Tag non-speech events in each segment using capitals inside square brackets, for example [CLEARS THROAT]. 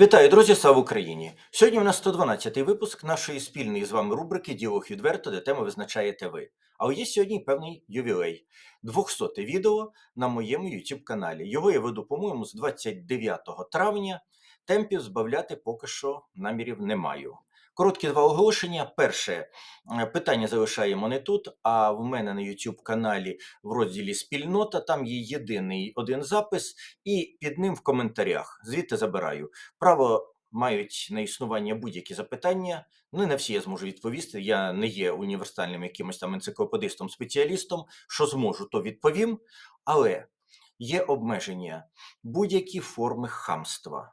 Вітаю, друзі! Слава Україні! Сьогодні у нас 112-й випуск нашої спільної з вами рубрики Діалог відверто, де тему визначаєте ви. Але є сьогодні певний ювілей. 200 відео на моєму YouTube каналі. Його я веду, по-моєму, з 29 травня. Темпів збавляти поки що намірів не маю. Короткі два оголошення. Перше е, питання залишаємо не тут, а в мене на YouTube каналі в розділі Спільнота. Там є єдиний один запис, і під ним в коментарях. Звідти забираю. Право мають на існування будь-які запитання. Не на всі я зможу відповісти. Я не є універсальним якимось там енциклопедистом, спеціалістом. Що зможу, то відповім. Але є обмеження, будь-які форми хамства.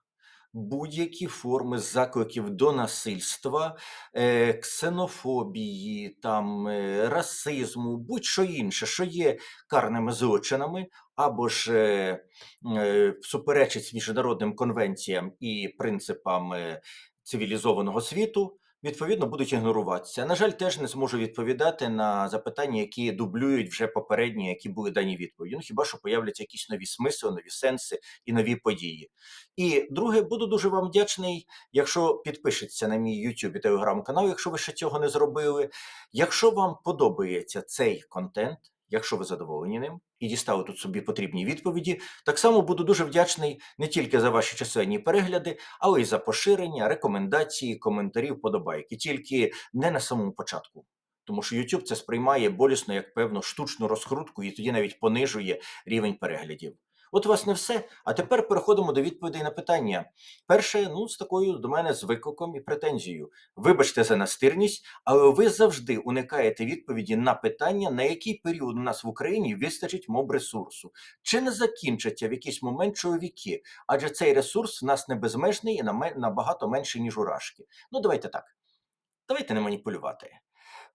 Будь-які форми закликів до насильства, е, ксенофобії, там, е, расизму, будь-що інше, що є карними злочинами, або ж е, е, суперечить міжнародним конвенціям і принципам цивілізованого світу, відповідно будуть ігноруватися. На жаль, теж не зможу відповідати на запитання, які дублюють вже попередні, які були дані відповіді. Ну хіба що появляться якісь нові смисли, нові сенси і нові події. І друге, буду дуже вам вдячний, якщо підпишеться на мій YouTube і Telegram канал, якщо ви ще цього не зробили. Якщо вам подобається цей контент, якщо ви задоволені ним і дістали тут собі потрібні відповіді, так само буду дуже вдячний не тільки за ваші численні перегляди, але й за поширення, рекомендації, коментарі, вподобайки. Тільки не на самому початку. Тому що YouTube це сприймає болісно як певну штучну розкрутку і тоді навіть понижує рівень переглядів. От, власне, все. А тепер переходимо до відповідей на питання. Перше, ну, з такою до мене з викликом і претензією. Вибачте за настирність, але ви завжди уникаєте відповіді на питання, на який період у нас в Україні вистачить моб-ресурсу. Чи не закінчаться в якийсь момент чоловіки? Адже цей ресурс в нас не безмежний і набагато менший, ніж у Рашки. Ну, давайте так. Давайте не маніпулювати.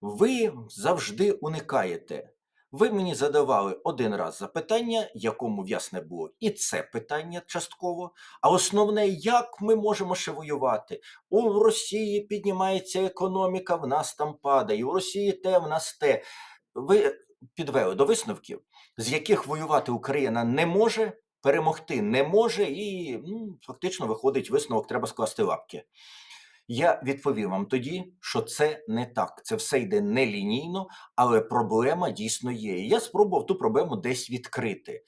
Ви завжди уникаєте. Ви мені задавали один раз запитання, якому в'ясне було і це питання частково. А основне, як ми можемо ще воювати? У Росії піднімається економіка, в нас там падає, у Росії те, в нас те. Ви підвели до висновків, з яких воювати Україна не може, перемогти не може, і ну, фактично виходить висновок, треба скласти лапки. Я відповів вам тоді, що це не так. Це все йде нелінійно, але проблема дійсно є. Я спробував ту проблему десь відкрити.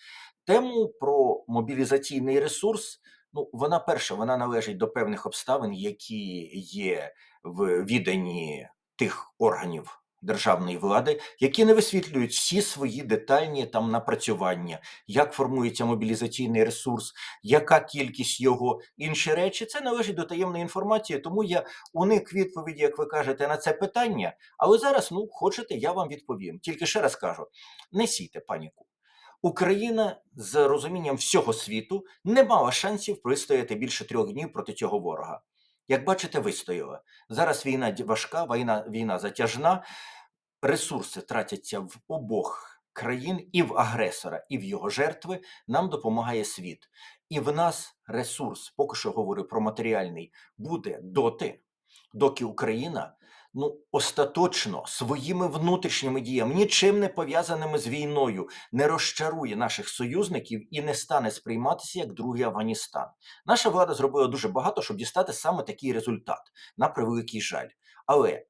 Тему про мобілізаційний ресурс. Ну, вона перша, вона належить до певних обставин, які є в віданні тих органів державної влади, які не висвітлюють всі свої детальні там напрацювання, як формується мобілізаційний ресурс, яка кількість його, інші речі. Це належить до таємної інформації, тому я уник відповіді, як ви кажете, на це питання. Але зараз, ну, хочете, я вам відповім. Тільки ще раз кажу: не сійте паніку. Україна з розумінням всього світу не мала шансів простояти більше трьох днів проти цього ворога. Як бачите, вистояла. Зараз війна важка, війна, війна затяжна, ресурси тратяться в обох країн і в агресора, і в його жертви. Нам допомагає світ. І в нас ресурс, поки що говорю про матеріальний, буде доти, доки Україна ну остаточно своїми внутрішніми діями, нічим не пов'язаними з війною, не розчарує наших союзників і не стане сприйматися як другий Афганістан. Наша влада зробила дуже багато, щоб дістати саме такий результат, на превеликий жаль. Але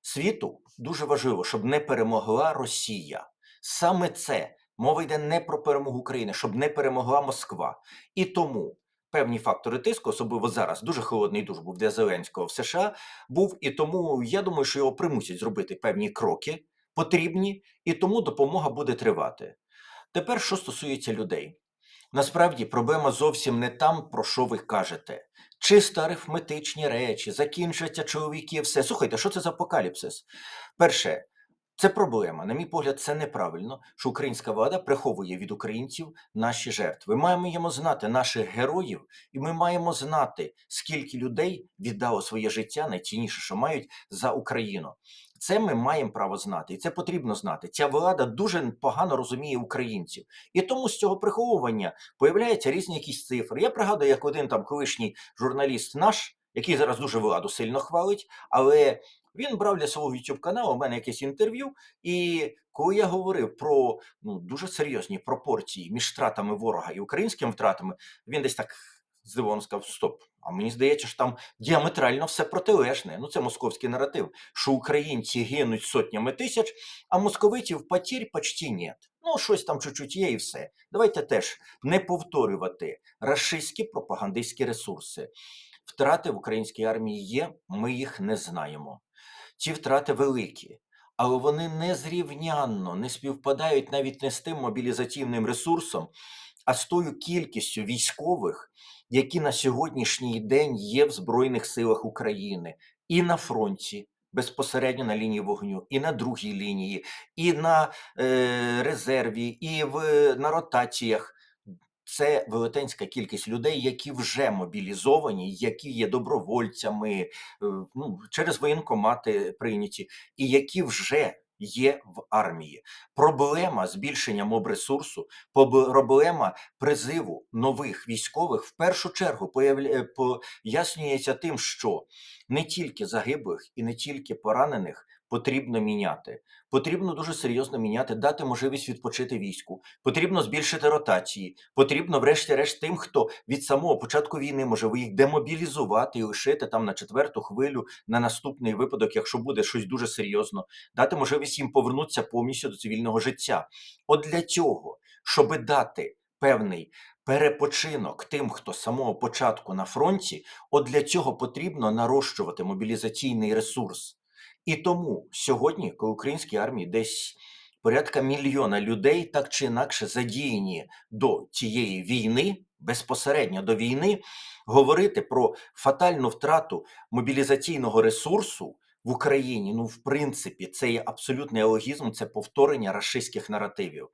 світу дуже важливо, щоб не перемогла Росія. Саме це мова йде не про перемогу України, щоб не перемогла Москва. І тому певні фактори тиску, особливо зараз, дуже холодний душ був для Зеленського в США, був, і тому я думаю, що його примусять зробити певні кроки потрібні, і тому допомога буде тривати. Тепер, що стосується людей. Насправді проблема зовсім не там, про що ви кажете. Чисто арифметичні речі, закінчаться чоловіки, все. Слухайте, що це за апокаліпсис? Перше, це проблема. На мій погляд, це неправильно, що українська влада приховує від українців наші жертви. Ми маємо знати наших героїв, і ми маємо знати, скільки людей віддало своє життя, найцінніше, що мають за Україну. Це ми маємо право знати, і це потрібно знати. Ця влада дуже погано розуміє українців, і тому з цього приховування появляються різні якісь цифри. Я пригадую, як один там колишній журналіст наш, який зараз дуже владу сильно хвалить, але він брав для свого youtube каналу у мене якесь інтерв'ю. І коли я говорив про ну дуже серйозні пропорції між втратами ворога і українськими втратами, він десь так Здивовано сказав: Стоп. А мені здається, що там діаметрально все протилежне. Ну, це московський наратив, що українці гинуть сотнями тисяч, а московитів потір почти нет. Ну, щось там чуть-чуть є і все. Давайте теж не повторювати рашистські пропагандистські ресурси. Втрати в українській армії є, ми їх не знаємо. Ці втрати великі, але вони незрівнянно не співпадають навіть не з тим мобілізаційним ресурсом, а з тою кількістю військових, які на сьогоднішній день є в Збройних силах України і на фронті. Безпосередньо на лінії вогню, і на другій лінії, і на е, резерві, і в, на ротаціях. Це велетенська кількість людей, які вже мобілізовані, які є добровольцями, е, ну, через воєнкомати прийняті, і які вже є в армії. Проблема збільшення мобресурсу, проблема призиву нових військових в першу чергу е, пояснюється тим, що не тільки загиблих і не тільки поранених потрібно міняти. Потрібно дуже серйозно міняти, дати можливість відпочити війську. Потрібно збільшити ротації. Потрібно, врешті-решт, тим, хто від самого початку війни може їх демобілізувати і лишити там на четверту хвилю на наступний випадок, якщо буде щось дуже серйозно, дати можливість їм повернутися повністю до цивільного життя. От для цього, щоби дати певний перепочинок тим, хто з самого початку на фронті, от для цього потрібно нарощувати мобілізаційний ресурс. І тому сьогодні, коли українській армії десь порядка мільйона людей так чи інакше задіяні до цієї війни, безпосередньо до війни, говорити про фатальну втрату мобілізаційного ресурсу в Україні, ну, в принципі, це є абсолютний алогізм, це повторення рашистських наративів.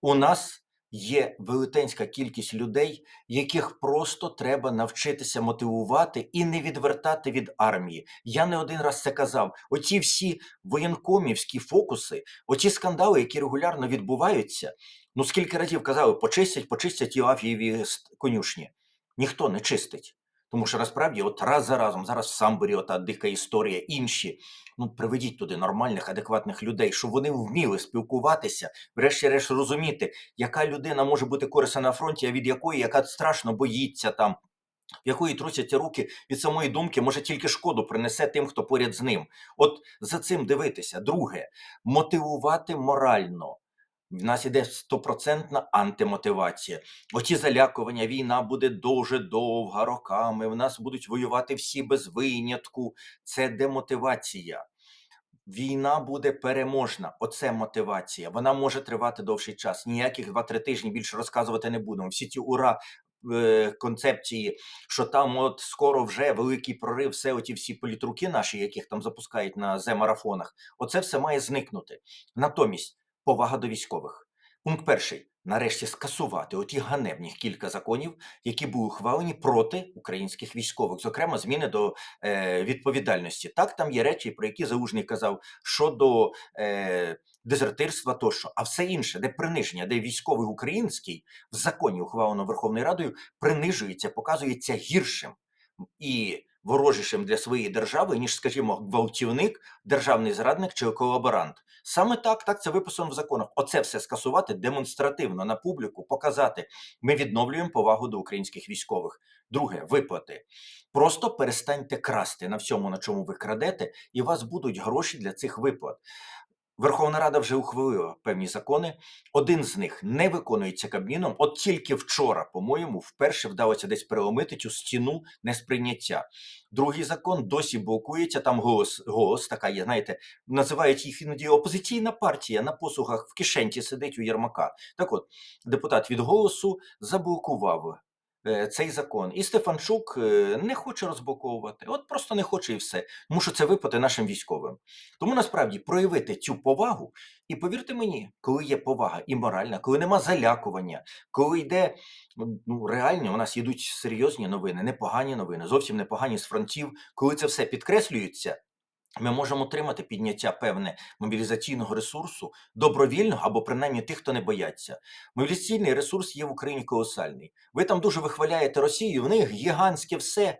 У нас є велетенська кількість людей, яких просто треба навчитися мотивувати і не відвертати від армії. Я не один раз це казав. Оці всі воєнкомівські фокуси, оці скандали, які регулярно відбуваються. Ну скільки разів казали, почистять, почистять Іоафієві конюшні. Ніхто не чистить. Тому що насправді, от раз за разом, зараз Самборі, ота дика історія, інші. Ну, приведіть туди нормальних, адекватних людей, щоб вони вміли спілкуватися, врешті-решт розуміти, яка людина може бути корисна на фронті, а від якої яка страшно боїться там, в якої трусяться руки від самої думки, може тільки шкоду принесе тим, хто поряд з ним. От за цим дивитися. Друге, мотивувати морально. В нас іде стопроцентна антимотивація. Оті залякування, війна буде дуже довга роками. В нас будуть воювати всі без винятку. Це демотивація. Війна буде переможна. Оце мотивація. Вона може тривати довший час. Ніяких 2-3 тижні більше розказувати не будемо. Всі ті ура е, концепції, що там от скоро вже великий прорив, все оті всі політруки наші, яких там запускають на Зе-марафонах, оце все має зникнути. Натомість повага до військових. Пункт перший. Нарешті скасувати оті ганебні кілька законів, які були ухвалені проти українських військових, зокрема зміни до е, відповідальності. Так, там є речі, про які Залужний казав щодо е, дезертирства тощо, а все інше, де приниження, де військовий український в законі, ухвалено Верховною Радою, принижується, показується гіршим і ворожішим для своєї держави, ніж, скажімо, гвалтівник, державний зрадник чи колаборант. Саме так, так це виписано в законах. Оце все скасувати демонстративно на публіку, показати. Ми відновлюємо повагу до українських військових. Друге, виплати. Просто перестаньте красти на всьому, на чому ви крадете, і у вас будуть гроші для цих виплат. Верховна Рада вже ухвалила певні закони. Один з них не виконується Кабміном. От тільки вчора, по-моєму, вперше вдалося десь переломити цю стіну несприйняття. Другий закон досі блокується. Там голос, голос така є. Знаєте, називають їх іноді опозиційна партія на послугах в кишенті сидить у Єрмака. Так от, депутат від голосу заблокував цей закон. І Стефанчук е, не хоче розблоковувати. От просто не хоче і все. Тому що це виплати нашим військовим. Тому насправді проявити цю повагу, і повірте мені, коли є повага і моральна, коли нема залякування, коли йде ну, ну реально, у нас йдуть серйозні новини, непогані новини, зовсім непогані з фронтів, коли це все підкреслюється. Ми можемо отримати підняття певне мобілізаційного ресурсу добровільного або принаймні тих, хто не бояться. Мобілізаційний ресурс є в Україні колосальний. Ви там дуже вихваляєте Росію, в них гігантське все.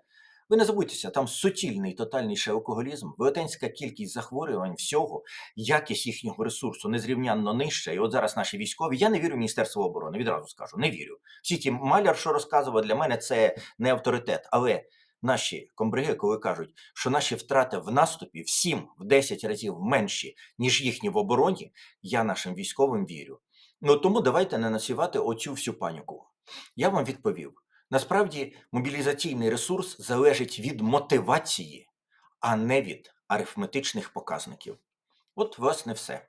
Ви не забудьтеся, там суцільний тотальніший алкоголізм, велетенська кількість захворювань, всього, якість їхнього ресурсу незрівнянно нижча. І от зараз наші військові. Я не вірю в Міністерство оборони, відразу скажу, не вірю. Всі ті маляр, що розказував, для мене це не авторитет. Але наші комбриги, коли кажуть, що наші втрати в наступі в 7 в 10 разів менші, ніж їхні в обороні, я нашим військовим вірю. Ну тому давайте не насівати оцю всю паніку. Я вам відповів. Насправді мобілізаційний ресурс залежить від мотивації, а не від арифметичних показників. От, власне, все.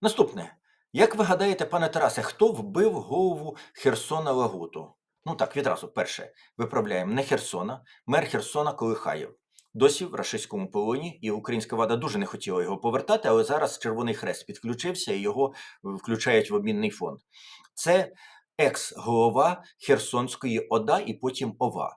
Наступне. Як ви гадаєте, пане Тарасе, хто вбив голову Херсона Лагуту? Ну так, відразу, перше, виправляємо не Херсона, мер Херсона Колихаєв. Досі в рашистському полоні, і українська влада дуже не хотіла його повертати, але зараз Червоний Хрест підключився і його включають в обмінний фонд. Це екс-голова Херсонської ОДА і потім ОВА.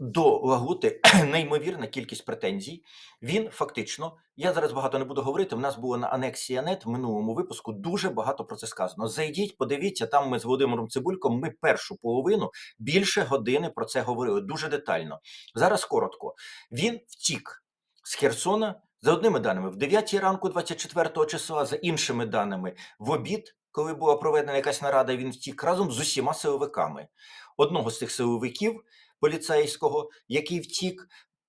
До Лагути [CLEARS THROAT] неймовірна кількість претензій. Він фактично, я зараз багато не буду говорити. В нас було на анексія НЕТ в минулому випуску дуже багато про це сказано. Зайдіть, подивіться, там ми з Володимиром Цибульком. Ми першу половину більше години про це говорили дуже детально. Зараз коротко. Він втік з Херсона за одними даними в 9 ранку, 24 числа, за іншими даними в обід, коли була проведена якась нарада, він втік разом з усіма силовиками. Одного з цих силовиків поліцейського, який втік,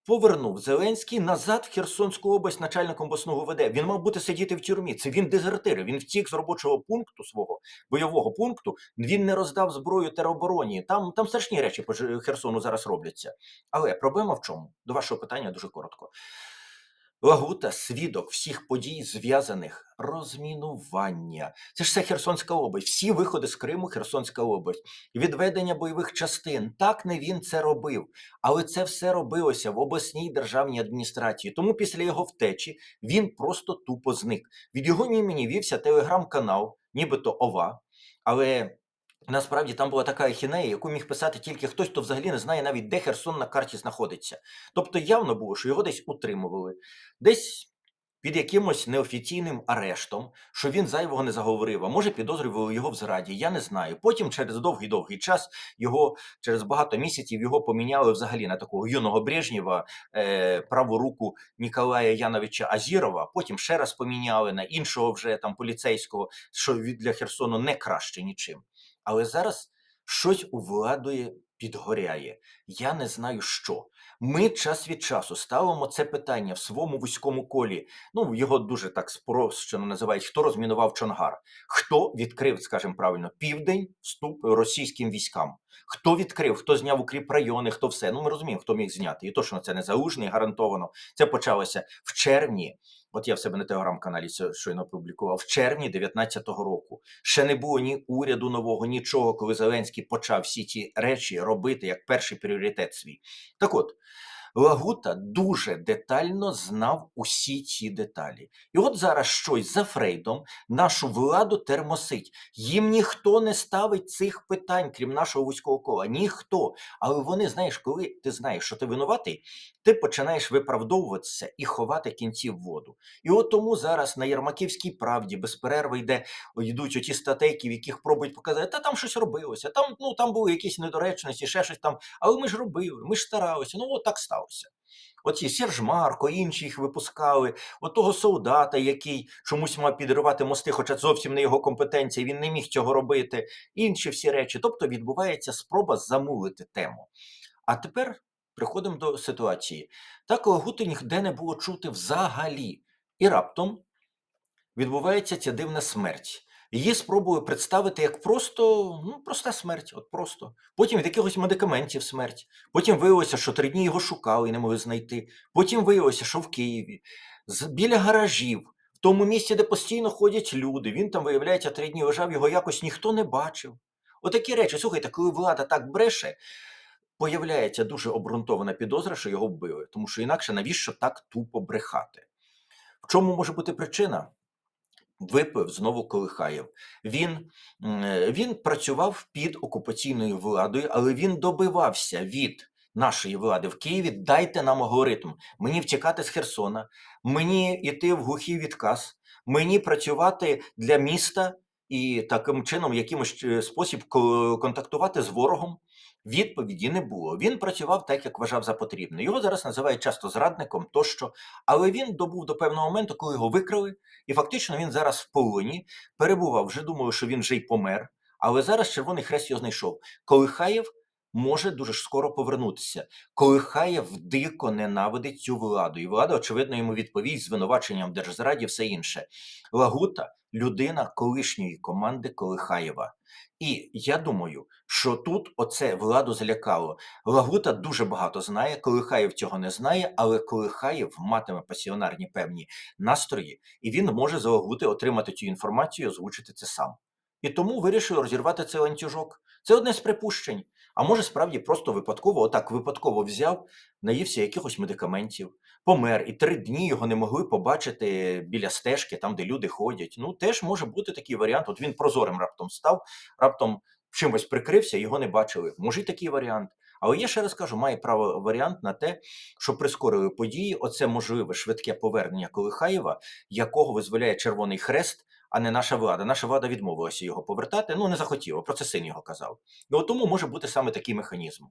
повернув Зеленський назад в Херсонську область начальником обласного ВД. Він мав бути сидіти в тюрмі. Це він дезертир. Він втік з робочого пункту свого бойового пункту. Він не роздав зброю теробороні. Там там страшні речі по Херсону зараз робляться. Але проблема в чому? До вашого питання дуже коротко. Лагута свідок всіх подій, зв'язаних розмінування. Це ж все Херсонська область. Всі виходи з Криму, Херсонська область, відведення бойових частин. Так не він це робив, але це все робилося в обласній державній адміністрації. Тому після його втечі він просто тупо зник. Від його імені вівся телеграм-канал, нібито ОВА, але. Насправді там була така ахінея, яку міг писати тільки хтось, хто взагалі не знає навіть, де Херсон на карті знаходиться. Тобто явно було, що його десь утримували, десь під якимось неофіційним арештом, що він зайвого не заговорив, а може підозрювали його в зраді, я не знаю. Потім через довгий-довгий час його через багато місяців його поміняли взагалі на такого юного Брежнєва, е, праву руку Ніколая Яновича Азірова. Потім ще раз поміняли на іншого вже там поліцейського, що для Херсону не краще нічим. Але зараз щось у владою підгоряє. Я не знаю що. Ми час від часу ставимо це питання в своєму вузькому колі. Ну, його дуже так спрощено називають, хто розмінував Чонгар, хто відкрив, скажімо правильно, південь вступ російським військам. Хто відкрив, хто зняв укріп райони, хто все. Ну, ми розуміємо, хто міг зняти. І точно це не залужний, гарантовано. Це почалося в червні. От я в себе на телеграм-каналі щойно опублікував в червні 19-го року. Ще не було ні уряду нового, нічого, коли Зеленський почав всі ті речі робити як перший пріоритет свій. Так от. Лагута дуже детально знав усі ці деталі. І от зараз щось за Фрейдом нашу владу термосить. Їм ніхто не ставить цих питань, крім нашого вузького кола. Ніхто. Але вони, знаєш, коли ти знаєш, що ти винуватий, ти починаєш виправдовуватися і ховати кінці в воду. І от тому зараз на Єрмаківській правді без перерви йде, йдуть оті статейки, в яких пробують показати, та там щось робилося, там, ну, там були якісь недоречності, ще щось там. Але ми ж робили, ми ж старалися. Ну, от так сталося. Оці Серж Марко, інші їх випускали, от того солдата, який чомусь мав підривати мости, хоча зовсім не його компетенція, він не міг цього робити, інші всі речі. Тобто відбувається спроба замулити тему. А тепер приходимо до ситуації. Так Лагути ніде не було чути взагалі. І раптом відбувається ця дивна смерть. Її спробую представити як просто ну, проста смерть, от просто. Потім від якихось медикаментів смерть. Потім виявилося, що три дні його шукали і не могли знайти. Потім виявилося, що в Києві, біля гаражів, в тому місці, де постійно ходять люди. Він там, виявляється, три дні лежав, його якось ніхто не бачив. Отакі речі. Слухайте, коли влада так бреше, появляється дуже обґрунтована підозра, що його вбили. Тому що інакше навіщо так тупо брехати? В чому може бути причина? Випив знову Колихаєв. Він, е, він працював під окупаційною владою, але він добивався від нашої влади в Києві. Дайте нам алгоритм. Мені втікати з Херсона, мені йти в глухий відказ, мені працювати для міста і таким чином, якимось е, спосіб контактувати з ворогом. Відповіді не було. Він працював так, як вважав за потрібне. Його зараз називають часто зрадником тощо, але він добув до певного моменту, коли його викрали, і фактично він зараз в полоні перебував. Вже думаю, що він вже й помер. Але зараз Червоний Хрест його знайшов. Колихаєв може дуже скоро повернутися. Колихаєв дико ненавидить цю владу, і влада, очевидно, йому відповість звинуваченням держзраді, все інше. Лагута людина колишньої команди Колихаєва. І я думаю, що тут оце владу залякало. Лагута дуже багато знає, Колихаєв цього не знає, але Колихаєв матиме пасіонарні певні настрої, і він може за Лагути отримати цю інформацію озвучити це сам. І тому вирішив розірвати цей ланцюжок. Це одне з припущень. А може, справді просто випадково, отак випадково взяв, наївся якихось медикаментів, помер, і три дні його не могли побачити біля стежки, там, де люди ходять. Ну, теж може бути такий варіант. От він прозорим раптом став, раптом чимось прикрився, його не бачили. Може, й такий варіант. Але я ще раз кажу, має право варіант на те, що прискорили події. Оце можливе швидке повернення Колихаєва, якого визволяє Червоний Хрест, а не наша влада. Наша влада відмовилася його повертати. Ну не захотіла. Про це син його казав. І от тому може бути саме такий механізм.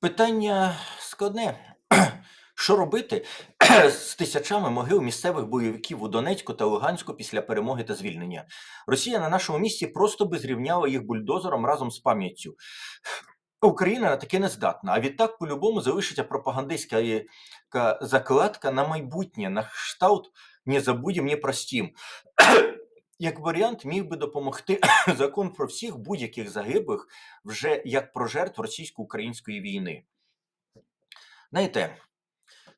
Питання складне. [CLEARS THROAT] Що робити [CLEARS THROAT] з тисячами могил місцевих бойовиків у Донецьку та Луганську після перемоги та звільнення? Росія на нашому місці просто би зрівняла їх бульдозером разом з пам'яттю. Україна на таке не здатна, а відтак по-любому залишиться пропагандистська е, закладка на майбутнє, на кшталт «не забудем, не простім». Як варіант міг би допомогти [COUGHS] закон про всіх будь-яких загиблих вже як про жертв російсько-української війни. Знаєте,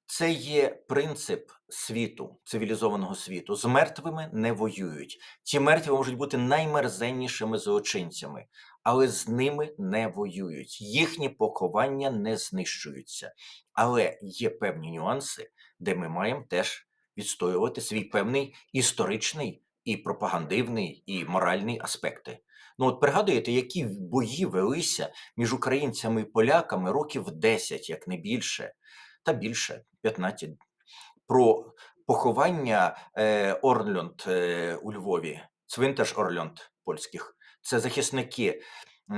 це є принцип світу, цивілізованого світу. З мертвими не воюють. Ці мертві можуть бути наймерзеннішими злочинцями, але з ними не воюють. Їхні поховання не знищуються. Але є певні нюанси, де ми маємо теж відстоювати свій певний історичний і пропагандивний, і моральний аспекти. Ну, от пригадуєте, які бої велися між українцями і поляками років 10, як не більше, та більше 15, про поховання е, Орльонд е, у Львові, цвинтаж Орльонд польських. Це захисники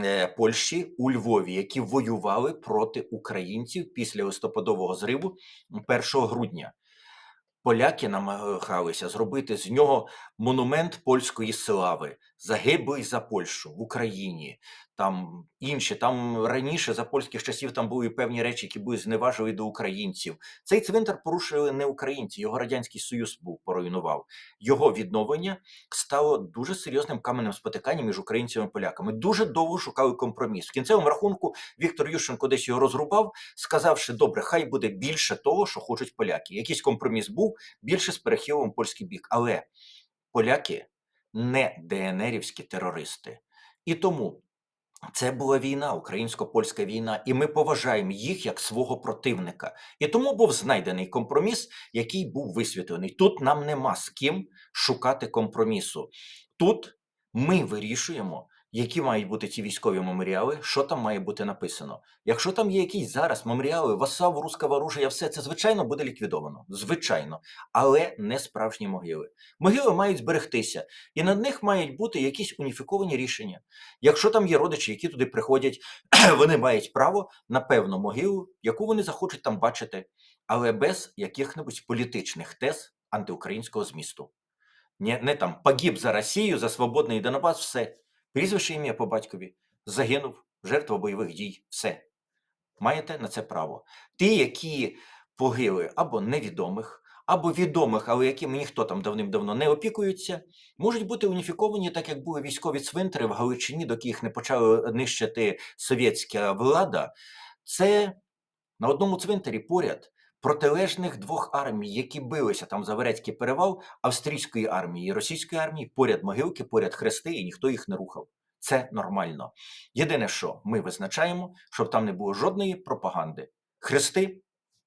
е, Польщі у Львові, які воювали проти українців після листопадового зриву 1 грудня. Поляки намагалися зробити з нього монумент польської слави, загиблий за Польщу в Україні. Там інші, там раніше за польських часів там були певні речі, які були зневажливі до українців. Цей цвинтар порушили не українці, його радянський союз був поруйнував. Його відновлення стало дуже серйозним каменем спотикання між українцями і поляками. Дуже довго шукали компроміс. В кінцевому рахунку Віктор Ющенко десь його розрубав, сказавши, добре, хай буде більше того, що хочуть поляки. Якийсь компроміс був більше з перехилом польський бік. Але поляки не ДНРівські терористи. І тому це була війна, українсько-польська війна, і ми поважаємо їх як свого противника. І тому був знайдений компроміс, який був висвітлений. Тут нам нема з ким шукати компромісу. Тут ми вирішуємо, які мають бути ці військові меморіали, що там має бути написано. Якщо там є якісь зараз меморіали, васав, руского оружия, все це звичайно буде ліквідовано. Звичайно, але не справжні могили. Могили мають зберегтися, і над них мають бути якісь уніфіковані рішення. Якщо там є родичі, які туди приходять, [CLEARS THROAT] вони мають право на певну могилу, яку вони захочуть там бачити, але без яких-небудь політичних тез антиукраїнського змісту. Не, не там погиб за Росію, за свободний Донбас, все. Прізвище ім'я по батькові, загинув, жертва бойових дій, все. Маєте на це право. Ті, які погибли або невідомих, або відомих, але якими ніхто там давним-давно не опікується, можуть бути уніфіковані, так як були військові цвинтари в Галичині, доки їх не почала нищити совєтська влада. Це на одному цвинтарі поряд протилежних двох армій, які билися там за Верецький перевал австрійської армії і російської армії, поряд могилки, поряд хрести, і ніхто їх не рухав. Це нормально. Єдине, що ми визначаємо, щоб там не було жодної пропаганди. Хрести,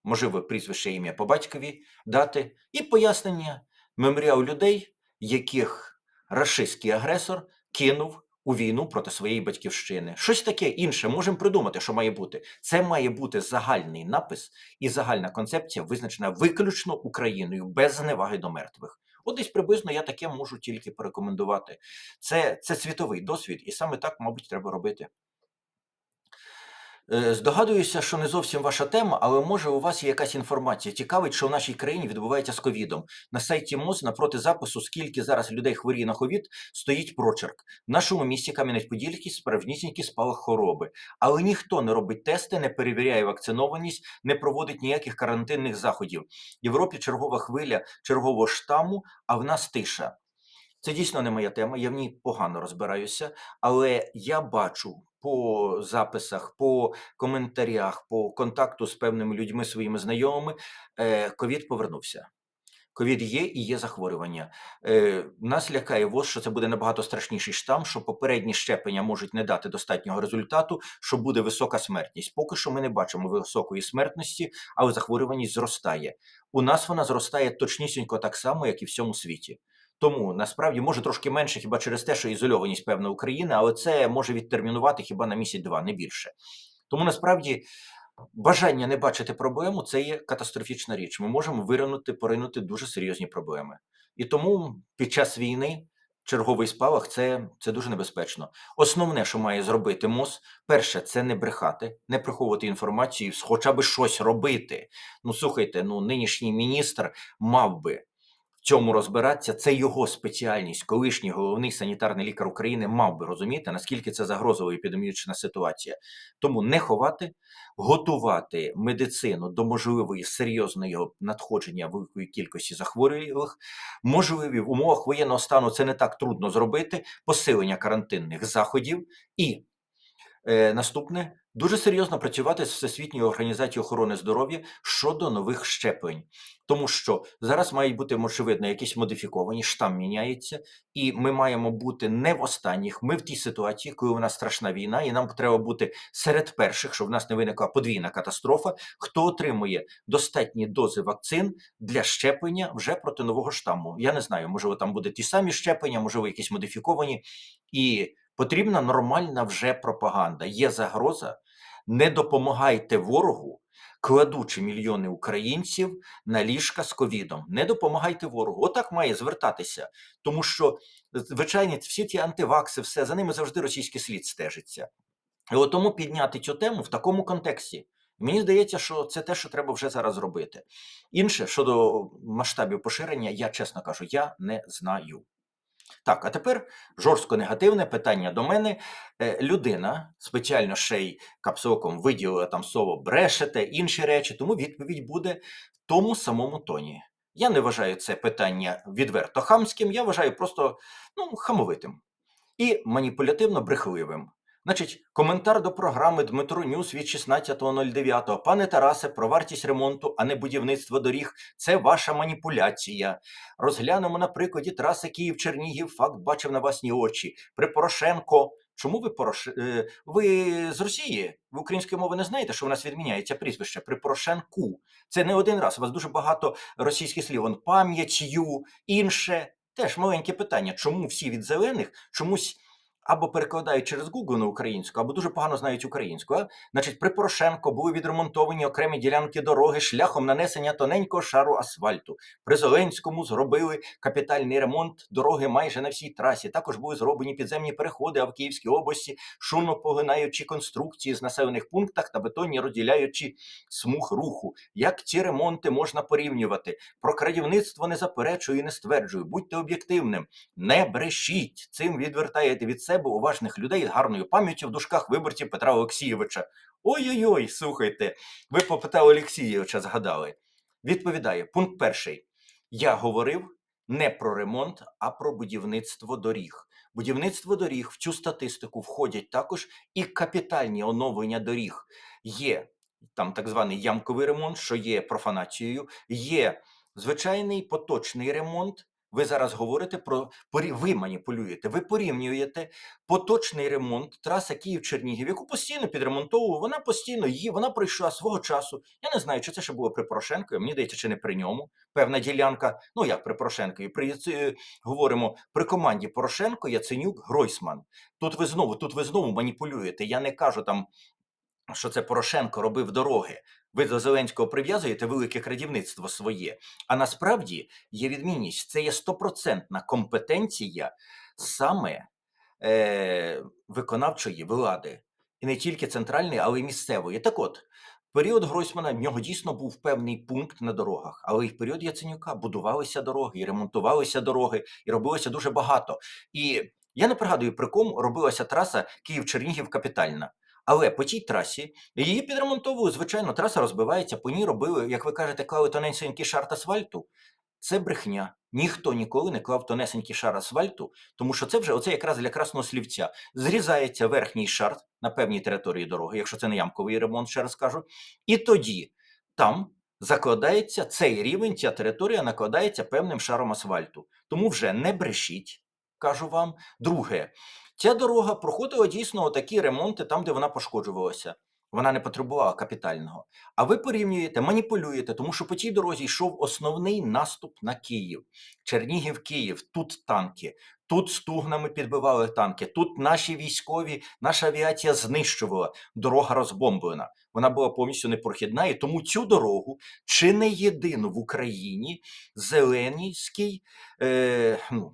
можливо, прізвище ім'я по батькові, дати і пояснення меморіал людей, яких рашистський агресор кинув у війну проти своєї батьківщини. Щось таке інше можемо придумати, що має бути. Це має бути загальний напис і загальна концепція, визначена виключно Україною без зневаги до мертвих. От десь приблизно я таке можу тільки порекомендувати. Це, це світовий досвід, і саме так, мабуть, треба робити. Е, Здогадуюся, що не зовсім ваша тема, але може у вас є якась інформація. Цікавить, що в нашій країні відбувається з ковідом. На сайті МОЗ напроти запису, скільки зараз людей хворіє на ковід, стоїть прочерк. В нашому місті Кам'янець-Подільський справжнісінький спалах хвороби. Але ніхто не робить тести, не перевіряє вакцинованість, не проводить ніяких карантинних заходів. В Європі чергова хвиля чергового штаму, а в нас тиша. Це дійсно не моя тема, я в ній погано розбираюся, але я бачу по записах, по коментарях, по контакту з певними людьми, своїми знайомими, е, ковід повернувся. Ковід є і є захворювання. Е, нас лякає ВОЗ, що це буде набагато страшніший штам, що попередні щеплення можуть не дати достатнього результату, що буде висока смертність. Поки що ми не бачимо високої смертності, але захворюваність зростає. У нас вона зростає точнісінько так само, як і в всьому світі. Тому насправді може трошки менше, хіба через те, що ізольованість певна України, але це може відтермінувати хіба на місяць-два, не більше. Тому насправді бажання не бачити проблему це є катастрофічна річ. Ми можемо виринути, поринути дуже серйозні проблеми. І тому під час війни черговий спалах це, це дуже небезпечно. Основне, що має зробити МОЗ, перше, це не брехати, не приховувати інформацію, хоча б щось робити. Ну слухайте, ну нинішній міністр мав би цьому розбиратися. Це його спеціальність. Колишній головний санітарний лікар України мав би розуміти, наскільки це загрозова епідемічна ситуація. Тому не ховати, готувати медицину до можливої серйозного надходження великої кількості захворілих. Можливі в умовах воєнного стану це не так трудно зробити. Посилення карантинних заходів і Е, наступне дуже серйозно працювати з Всесвітньою організацією охорони здоров'я щодо нових щеплень, тому що зараз мають бути очевидно якісь модифіковані, штам міняється, і ми маємо бути не в останніх. Ми в тій ситуації, коли у нас страшна війна, і нам треба бути серед перших, щоб в нас не виникла подвійна катастрофа. Хто отримує достатні дози вакцин для щеплення вже проти нового штаму? Я не знаю, можливо, там буде ті самі щеплення, можливо, якісь модифіковані і. Потрібна нормальна вже пропаганда. Є загроза. Не допомагайте ворогу, кладучи мільйони українців на ліжка з ковідом. Не допомагайте ворогу. Отак має звертатися. Тому що, звичайно, всі ті антивакси, все за ними завжди російський слід стежиться. І от тому підняти цю тему в такому контексті. Мені здається, що це те, що треба вже зараз робити. Інше щодо масштабів поширення, я чесно кажу, я не знаю. Так, а тепер жорстко негативне питання до мене. Е, Людина спеціально ще й капсоком виділила там слово брешете, інші речі, тому відповідь буде в тому самому тоні. Я не вважаю це питання відверто хамським, я вважаю просто ну, хамовитим і маніпулятивно брехливим. Значить, коментар до програми Дмитро Ньюс від 16.09. Пане Тарасе, про вартість ремонту, а не будівництво доріг це ваша маніпуляція. Розглянемо на прикладі траси Київ-Чернігів. Факт бачив на власні очі. При Порошенко. Чому ви Порош... е, Ви з Росії? Ви української мови не знаєте, що в нас відміняється прізвище при Порошенку. Це не один раз. У вас дуже багато російських слів. Он пам'яттю, інше. Теж маленьке питання. Чому всі від зелених чомусь або перекладають через Google на українську, або дуже погано знають українську. А? Значить, при Порошенко були відремонтовані окремі ділянки дороги шляхом нанесення тоненького шару асфальту. При Зеленському зробили капітальний ремонт дороги майже на всій трасі. Також були зроблені підземні переходи, а в Київській області шумно поглинаючи конструкції з населених пунктах та бетонні розділяючи смуг руху. Як ці ремонти можна порівнювати? Про крадівництво не заперечую і не стверджую. Будьте об'єктивним, не брешіть. Цим відвертаєте від себе уважних людей з гарною пам'яттю в дужках виборців Петра Олексійовича. Ой-ой-ой, слухайте, ви по Петра Олексійовича згадали. Відповідає пункт перший. Я говорив не про ремонт, а про будівництво доріг. Будівництво доріг в цю статистику входять також і капітальні оновлення доріг. Є там так званий ямковий ремонт, що є профанацією, є звичайний поточний ремонт. Ви зараз говорите про ви маніпулюєте, ви порівнюєте поточний ремонт траса Київ-Чернігів, яку постійно підремонтовував. Вона постійно її, вона пройшла свого часу. Я не знаю, чи це ще було при Порошенко. Мені здається, чи не при ньому. Певна ділянка. Ну як при Порошенко, і при Яци- говоримо при команді Порошенко, Яценюк, Гройсман. Тут ви знову, тут ви знову маніпулюєте. Я не кажу там що це Порошенко робив дороги. Ви до Зеленського прив'язуєте велике крадівництво своє. А насправді є відмінність. Це є стопроцентна компетенція саме е, виконавчої влади. І не тільки центральної, але й місцевої. Так от, період Гройсмана в нього дійсно був певний пункт на дорогах, але і в період Яценюка будувалися дороги, і ремонтувалися дороги, і робилося дуже багато. І я не пригадую, при кому робилася траса Київ-Чернігів капітальна. Але по тій трасі її підремонтовували, звичайно, траса розбивається, по ній робили, як ви кажете, клали тоненький шар асфальту. Це брехня. Ніхто ніколи не клав тонесенький шар асфальту, тому що це вже оце якраз для красного слівця. Зрізається верхній шар на певній території дороги, якщо це не ямковий ремонт, ще раз кажу. І тоді там закладається цей рівень, ця територія накладається певним шаром асфальту. Тому вже не брешіть, кажу вам. Друге, ця дорога проходила дійсно такі ремонти там, де вона пошкоджувалася. Вона не потребувала капітального. А ви порівнюєте, маніпулюєте, тому що по цій дорозі йшов основний наступ на Київ. Чернігів, Київ, тут танки, тут стугнами підбивали танки, тут наші військові, наша авіація знищувала. Дорога розбомблена. Вона була повністю непрохідна, і тому цю дорогу чи не єдину в Україні Зеленський, е, ну,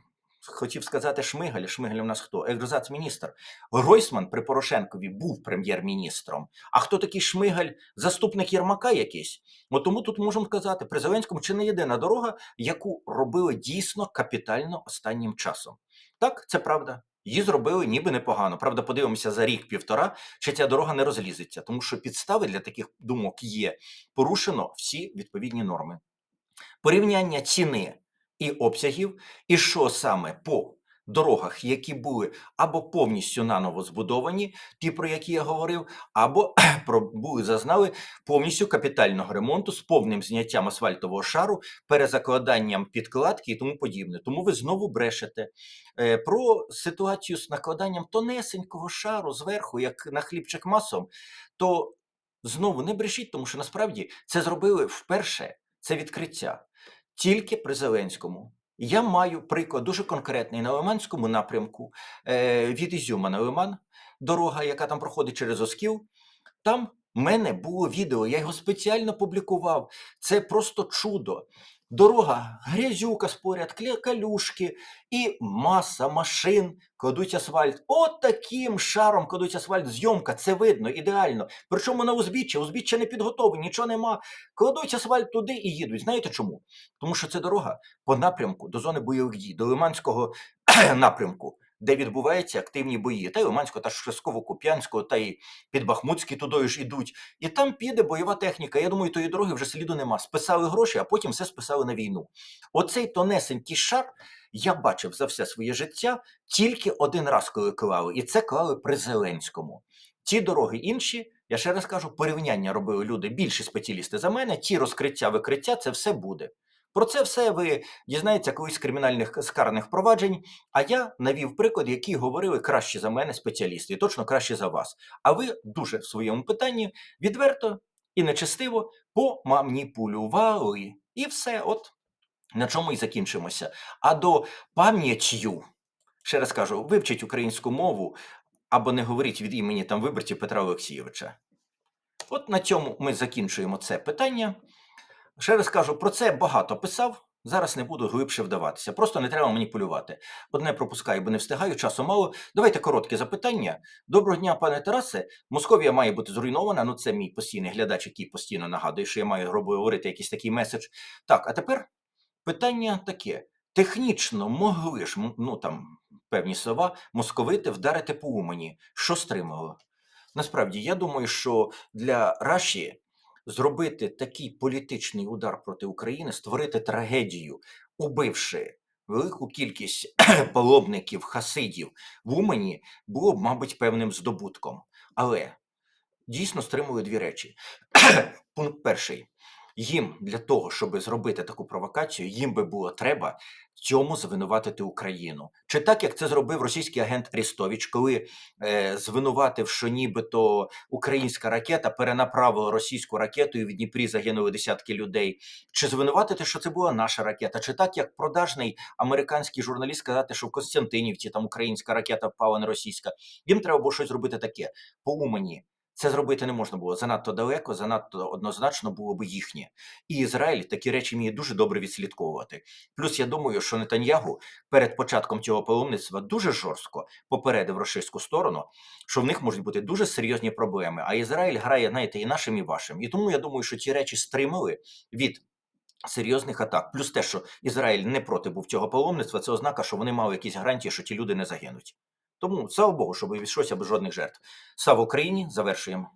хотів сказати Шмигаль, Шмигаль у нас хто? Екзац-міністр. Гройсман при Порошенкові був прем'єр-міністром. А хто такий Шмигаль? Заступник Єрмака якийсь? От тому тут можемо сказати, при Зеленському чи не єдина дорога, яку робили дійсно капітально останнім часом. Так, це правда. Її зробили ніби непогано. Правда, подивимося за рік-півтора, чи ця дорога не розлізеться, тому що підстави для таких думок є. Порушено всі відповідні норми. Порівняння ціни і обсягів, і що саме по дорогах, які були або повністю наново збудовані, ті, про які я говорив, або [CLEARS THROAT] про були зазнали повністю капітального ремонту з повним зняттям асфальтового шару, перезакладанням підкладки і тому подібне. Тому ви знову брешете Е, про ситуацію з накладанням тонесенького шару зверху, як на хлібчик масом, то знову не брешіть, тому що насправді це зробили вперше. Це відкриття тільки при Зеленському. Я маю приклад дуже конкретний на Лиманському напрямку е, від Ізюма на Лиман, дорога, яка там проходить через Оскіл. Там в мене було відео, я його спеціально публікував. Це просто чудо. Дорога, грязюка споряд, калюшки і маса машин кладуть асфальт. От таким шаром кладуть асфальт. Зйомка, це видно ідеально. Причому на узбіччя, узбіччя не підготовлені, нічого нема. Кладуть асфальт туди і їдуть. Знаєте чому? Тому що це дорога по напрямку до зони бойових дій, до Лиманського [CLEARS THROAT] напрямку, де відбуваються активні бої. Та й Лиманського, та Шевськово-Куп'янського, та й під Бахмутський туди ж ідуть. І там піде бойова техніка. Я думаю, тої дороги вже сліду нема. Списали гроші, а потім все списали на війну. Оцей тонесенький шар я бачив за все своє життя тільки один раз, коли клали, і це клали при Зеленському. Ті дороги інші, я ще раз кажу, порівняння робили люди, більші спеціалісти за мене. Ті розкриття, викриття, це все буде. Про це все ви дізнаєтеся колись з кримінальних з карних проваджень. А я навів приклад, який говорили краще за мене спеціалісти, і точно краще за вас. А ви дуже в своєму питанні відверто і нечестиво поманіпулювали. І все, от на чому і закінчимося. А до пам'яттю, ще раз кажу, вивчіть українську мову або не говоріть від імені там виборців Петра Олексійовича. От на цьому ми закінчуємо це питання. Ще раз кажу, про це багато писав. Зараз не буду глибше вдаватися. Просто не треба маніпулювати. Одне пропускаю, бо не встигаю, часу мало. Давайте коротке запитання. Доброго дня, пане Тарасе. Московія має бути зруйнована. Ну, це мій постійний глядач, який постійно нагадує, що я маю говорити якийсь такий меседж. Так, а тепер питання таке: технічно могли ж, ну там певні слова, московити вдарити по Умані. Що стримало? Насправді, я думаю, що для Раші зробити такий політичний удар проти України, створити трагедію, убивши велику кількість [CLEARS THROAT] паломників, хасидів в Умані, було б, мабуть, певним здобутком. Але дійсно стримує дві речі. [CLEARS THROAT] Пункт перший. Їм для того, щоб зробити таку провокацію, їм би було треба цьому звинуватити Україну. Чи так як це зробив російський агент Арістович, коли е, звинуватив, що нібито українська ракета перенаправила російську ракету, і в Дніпрі загинули десятки людей. Чи звинуватити, що це була наша ракета? Чи так як продажний американський журналіст сказати, що в Костянтинівці там українська ракета впала не російська? Їм треба було щось робити таке по Умані. Це зробити не можна було занадто далеко, занадто однозначно було б їхнє. І Ізраїль такі речі вміє дуже добре відслідковувати. Плюс я думаю, що Нетаньягу перед початком цього паломництва дуже жорстко попередив російську сторону, що в них можуть бути дуже серйозні проблеми. А Ізраїль грає, знаєте, і нашим, і вашим. І тому я думаю, що ці речі стримали від. Серйозних атак, плюс те, що Ізраїль не проти був цього паломництва, це ознака, що вони мали якісь гарантії, що ті люди не загинуть. Тому слава Богу, щоб відійшлося без жодних жертв. Слава Україні! Завершуємо.